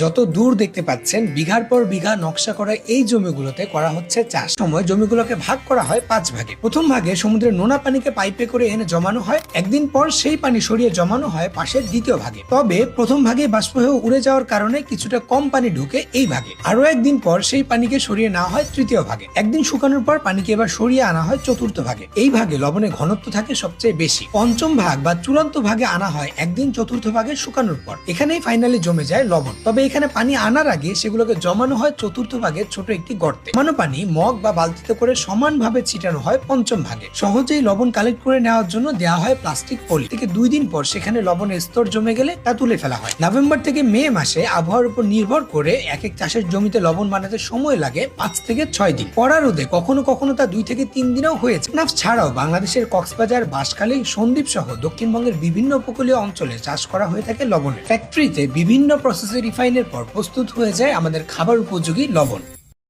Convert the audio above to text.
যত দূর দেখতে পাচ্ছেন, বিঘার পর বিঘা নকশা করা এই জমিগুলোতে করা হচ্ছে চাষ। সময় জমিগুলোকে ভাগ করা হয় পাঁচ ভাগে। প্রথম ভাগে সমুদ্রের নোনা পানিকে পাইপে করে এনে জমানো হয়, একদিন পর সেই পানি সরিয়ে জমানো হয় পাশের দ্বিতীয় ভাগে। তবে প্রথম ভাগে বাষ্প হয়ে উড়ে যাওয়ার কারণে কিছুটা কম পানি ঢুকে এই ভাগে। আরও একদিন পর সেই পানিকে সরিয়ে নেওয়া হয় তৃতীয় ভাগে। একদিন শুকানোর পর পানিকে এবার সরিয়ে আনা হয় চতুর্থ ভাগে। এই ভাগে লবণের ঘনত্ব থাকে সবচেয়ে বেশি। পঞ্চম ভাগ বা চূড়ান্ত ভাগে আনা হয় একদিন চতুর্থ ভাগে শুকানোর পর। এখানেই ফাইনালি জমে যায় লবণ। তবে এখানে পানি আনার আগে সেগুলোকে জমানো হয় চতুর্থ ভাগে ছোট একটি গর্তে। জমানো পানি মগ বা বালতিতে করে সমানভাবে ছিটানো হয় পঞ্চম ভাগে। সহজেই লবণ কালেক্ট করে নেওয়ার জন্য দেওয়া হয় প্লাস্টিক পলি। থেকে দুই দিন পর সেখানে লবণের স্তর জমে গেলে তা তুলে ফেলা হয়। নভেম্বর থেকে মে মাসে আবহাওয়ার উপর নির্ভর করে এক এক চাষের জমিতে লবণ বানাতে সময় লাগে পাঁচ থেকে ছয় দিন। পড়া রোদে কখনো কখনো তা দুই থেকে তিন দিনও হয়েছে নাফ ছাড়াও বাংলাদেশের কক্সবাজার, বাঁশখালী সন্দ্বীপ সহ দক্ষিণবঙ্গের বিভিন্ন উপকূলীয় অঞ্চলে চাষ করা হয়ে থাকে লবণের। ফ্যাক্টরিতে বিভিন্ন প্রসেসে রিফাইনের পর প্রস্তুত হয়ে যায় আমাদের খাবার উপযোগী লবণ।